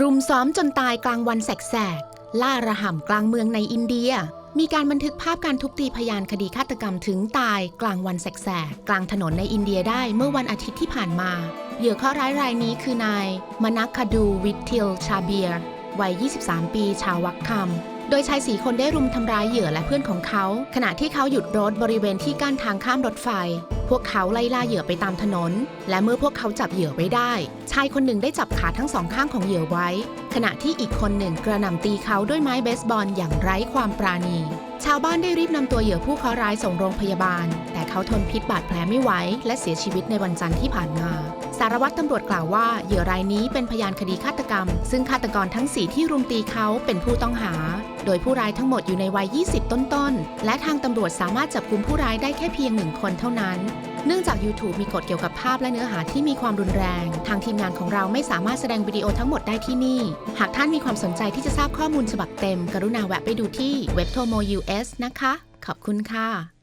รุมซ้อมจนตายกลางวันแสกๆ ล่าระห่ำกลางเมืองในอินเดีย มีการบันทึกภาพการทุบตีพยานคดีฆาตกรรมถึงตายกลางวันแสกๆ กลางถนนในอินเดียได้เมื่อวันอาทิตย์ที่ผ่านมา เหยื่อข้อร้ายรายนี้คือนายมนักคดูวิททิลชาเบียร์วัย 23 ปีชาววักคำ โดยชายสีคนได้รุมทำร้ายเหยื่อและเพื่อนของเขา ขณะที่เขาหยุดรถบริเวณที่กั้นทางข้ามรถไฟ พวกเขาไล่ล่าเหยื่อไปตามถนน และเมื่อพวกเขาจับเหยื่อไว้ได้ ชายคนหนึ่งได้จับขาทั้งสองข้างของเหยื่อไว้ ขณะที่อีกคนหนึ่งกระหน่ำตีเขาด้วยไม้เบสบอลอย่างไร้ความปราณี ชาวบ้านได้รีบนำตัวเหยื่อผู้เคราะห์ร้ายส่งโรงพยาบาล แต่เขาทนพิษบาดแผลไม่ไหวและเสียชีวิตในวันจันทร์ที่ผ่านมา สารวัตรตำรวจกล่าวว่าเหยื่อรายนี้เป็นพยานคดีฆาตกรรม ซึ่งฆาตกรทั้งสี่ที่รุมตีเขาเป็นผู้ต้องหา โดยผู้ร้ายทั้งหมดอยู่ในวัย 20 ต้นๆ และทางตำรวจสามารถจับกลุมผู้ร้ายได้แค่เพียงหนึ่งคนเท่านั้น เนื่องจาก YouTube มีกฎเกี่ยวกับภาพและเนื้อหาที่มีความรุนแรง ทางทีมงานของเราไม่สามารถแสดงวิดีโอทั้งหมดได้ที่นี่ หากท่านมีความสนใจที่จะทราบข้อมูลฉบับเต็ม กรุณาแวะไปดูที่เว็บโทโม US นะคะ ขอบคุณค่ะ